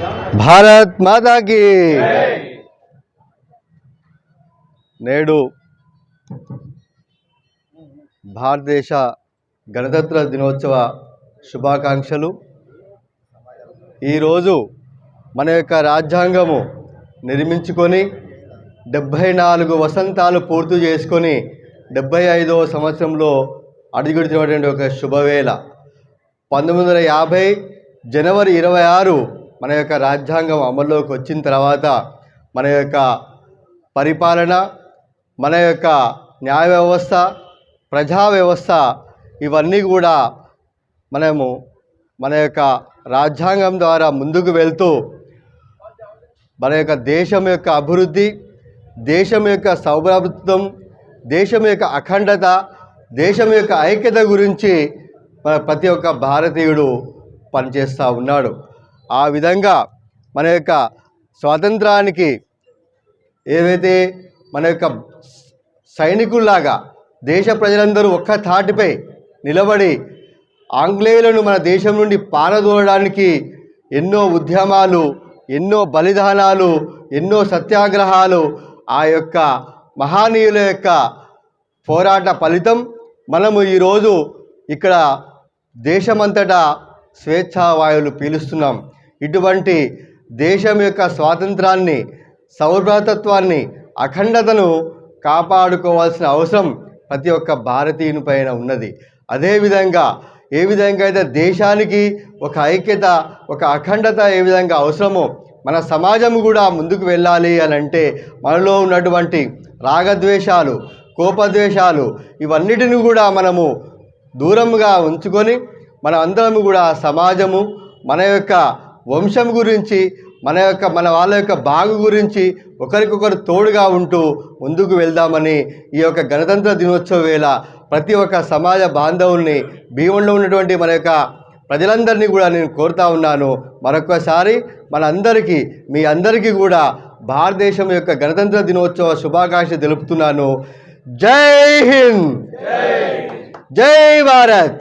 భారత్ మాతాకి నేడు భారతదేశ గణతంత్ర దినోత్సవ శుభాకాంక్షలు. ఈరోజు మన యొక్క రాజ్యాంగము నిర్మించుకొని డెబ్భై నాలుగు వసంతాలు పూర్తి చేసుకొని డెబ్భై ఐదవ సంవత్సరంలో అడుగుడుతున్నటువంటి ఒక శుభవేళ. పంతొమ్మిది వందల యాభై జనవరి ఇరవై ఆరు మన యొక్క రాజ్యాంగం అమల్లోకి వచ్చిన తర్వాత మన యొక్క పరిపాలన మన యొక్క న్యాయ వ్యవస్థ ప్రజా వ్యవస్థ ఇవన్నీ కూడా మనము మన యొక్క రాజ్యాంగం ద్వారా ముందుకు వెళ్తూ మన యొక్క దేశం యొక్క అభివృద్ధి దేశం యొక్క సౌభ్రాతృత్వం దేశం యొక్క అఖండత దేశం యొక్క ఐక్యత గురించి మన ప్రతి ఒక్క భారతీయుడు పనిచేస్తూ ఉన్నాడు. ఆ విధంగా మన యొక్క స్వాతంత్రానికి ఏదైతే మన యొక్క సైనికుల్లాగా దేశ ప్రజలందరూ ఒక్క తాటిపై నిలబడి ఆంగ్లేయులను మన దేశం నుండి పారదోలడానికి ఎన్నో ఉద్యమాలు ఎన్నో బలిదానాలు ఎన్నో సత్యాగ్రహాలు ఆ యొక్క మహానీయుల యొక్క పోరాట ఫలితం మనము ఈరోజు ఇక్కడ దేశమంతటా స్వేచ్ఛావాయువులు పీలుస్తున్నాం. ఇటువంటి దేశం యొక్క స్వాతంత్రాన్ని సౌభ్రతత్వాన్ని అఖండతను కాపాడుకోవాల్సిన అవసరం ప్రతి ఒక్క భారతీయుని పైన ఉన్నది. అదేవిధంగా ఏ విధంగా అయితే దేశానికి ఒక ఐక్యత ఒక అఖండత ఏ విధంగా అవసరమో మన సమాజం కూడా ముందుకు వెళ్ళాలి అని అంటే మనలో ఉన్నటువంటి రాగద్వేషాలు కోపద్వేషాలు ఇవన్నిటిని కూడా మనము దూరంగా ఉంచుకొని మన అందరము కూడా సమాజము మన యొక్క వంశం గురించి మన యొక్క మన వాళ్ళ యొక్క బాగు గురించి ఒకరికొకరు తోడుగా ఉంటూ ముందుకు వెళ్దామని ఈ యొక్క గణతంత్ర దినోత్సవ వేళ ప్రతి ఒక్క సమాజ బాంధవుల్ని భీమంలో ఉన్నటువంటి మన యొక్క ప్రజలందరినీ కూడా నేను కోరుతా ఉన్నాను. మరొకసారి మనందరికీ మీ అందరికీ కూడా భారతదేశం యొక్క గణతంత్ర దినోత్సవ శుభాకాంక్ష తెలుపుతున్నాను. జై హింద్! జై భారత్!